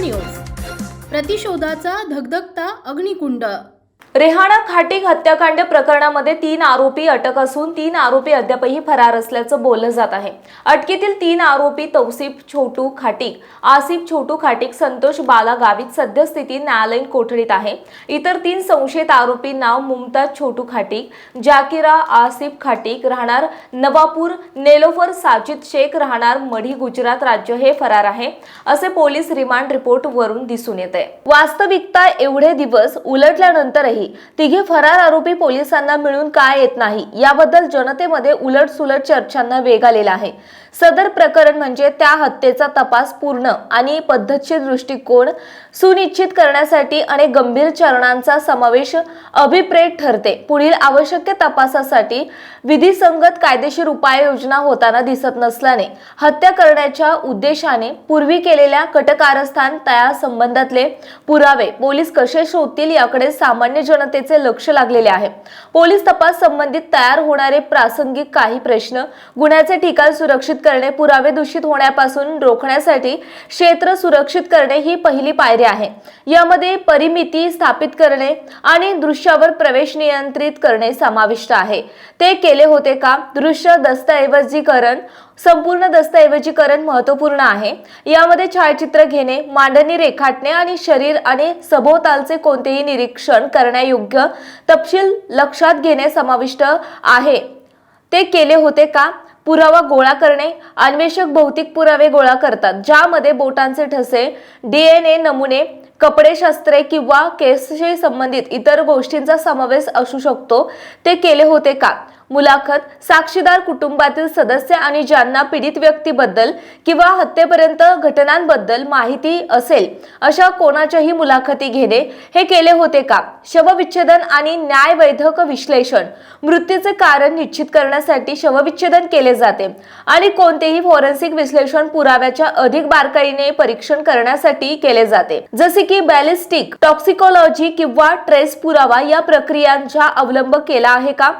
News प्रतिशोधाचा धगधगता अग्निकुंड. रेहाणा Khatik हत्याकांड प्रकरणामध्ये तीन आरोपी अटक असून तीन आरोपी अद्यापही फरार असल्याचं बोललं जात आहे. अटकेतील तीन आरोपी तौसिफ छोटू खाटीक आसिफ छोटू खाटीक संतोष बाला गावित सद्यस्थिती न्यायालयीन कोठडीत आहे. इतर तीन संशयित आरोपी नाव मुमताज छोटू खाटीक जाकिरा आसिफ खाटीक राहणार नवापूर नेलोफर साजिद शेख राहणार मढी गुजरात राज्य हे फरार आहे असे पोलीस रिमांड रिपोर्ट वरून दिसून येते वास्तविकता एवढे दिवस उलटल्यानंतरही तिघे फरार आरोपी पोलिसांना मिळून काय येत नाही? याबद्दल जनतेमध्ये उलट सुलट चर्चांना वेग आलेला आहे. सदर प्रकरण म्हणजे त्या हत्येचा तपास पूर्ण आणि पद्धतशीर दृष्टिकोन सुनिश्चित करण्यासाठी अनेक गंभीर चरणांचा समावेश अभिप्रेत ठरते. पुढील आवश्यक तपासासाठी विधिसंगत कायदेशीर उपाययोजना होताना दिसत नसल्याने हत्या करण्याच्या उद्देशाने पूर्वी केलेल्या कटकारस्थान त्या संबंधातले पुरावे पोलीस कसे शोधतील याकडे सामान्य जनतेचे लक्ष लागलेले आहे. पोलीस तपास संबंधित तयार होणारे प्रासंगिक काही प्रश्न गुन्ह्याचे ठिकाण सुरक्षित करणे पुरावे दूषित होण्यापासून रोखण्यासाठी क्षेत्र सुरक्षित करणे ही पहिली पायरी आहे. यामध्ये परिमिती स्थापित करणे आणि दृश्यावर प्रवेश नियंत्रित करणे समाविष्ट आहे. ते केले होते का? दृश्य दस्तऐवजीकरण संपूर्ण दस्तऐवजीकरण महत्त्वपूर्ण आहे. यामध्ये छायाचित्र घेणे मांडणी रेखाटणे आणि शरीर आणि सभोवतालचे कोणतेही निरीक्षण करण्या करण्यायोग्य तपशील लक्षात घेणे समाविष्ट आहे. ते केले होते का? पुरावा गोळा करणे अन्वेषक भौतिक पुरावे गोळा करतात ज्यामध्ये बोटांचे ठसे डीएनए नमुने कपडे शस्त्रे किंवा केसशी संबंधित इतर गोष्टींचा समावेश असू शकतो. ते केले होते का? मुलाखत साक्षीदार कुटुंबातील सदस्य आणि ज्यांना पीडित व्यक्तीबद्दल किंवा हत्येपर्यंत घटनांबद्दल माहिती असेल अशा कोणाच्याही मुलाखती घेणे हे केले होते का? शवविच्छेदन आणि न्यायवैधक विश्लेषण मृत्यूचे कारण निश्चित करण्यासाठी शवविच्छेदन केले जाते आणि कोणतेही फॉरेन्सिक विश्लेषण पुराव्याच्या अधिक बारकाईने परीक्षण करण्यासाठी केले जाते. जसे की बॅलिस्टिक टॉक्सिकोलॉजी किंवा ट्रेस पुरावा या प्रक्रियांचा अवलंब केला आहे का?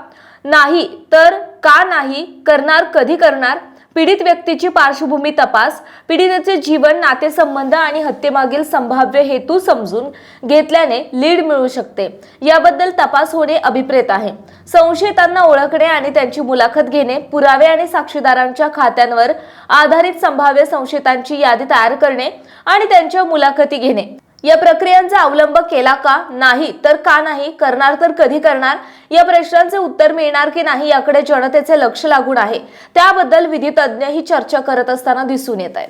नाही तर का नाही करणार कधी करणार? पीडित व्यक्तीची पार्श्वभूमी तपास. पीडितेचे जीवन नातेसंबंध आणि हत्येमागील संभाव्य हेतू समजून घेतल्याने लीड मिळू शकते. याबद्दल तपास होणे अभिप्रेत आहे. संशयितांना ओळखणे आणि त्यांची मुलाखत घेणे पुरावे आणि साक्षीदारांच्या खात्यांवर आधारित संभाव्य संशयितांची यादी तयार करणे आणि त्यांच्या मुलाखती घेणे. या प्रक्रियांचा अवलंब केला का? नाही. तर का नाही? करणार तर कधी करणार? या प्रश्नांचे उत्तर मिळणार की नाही याकडे जनतेचे लक्ष लागून आहे. त्याबद्दल विधितज्ञ ही चर्चा करत असताना दिसून येत आहेत.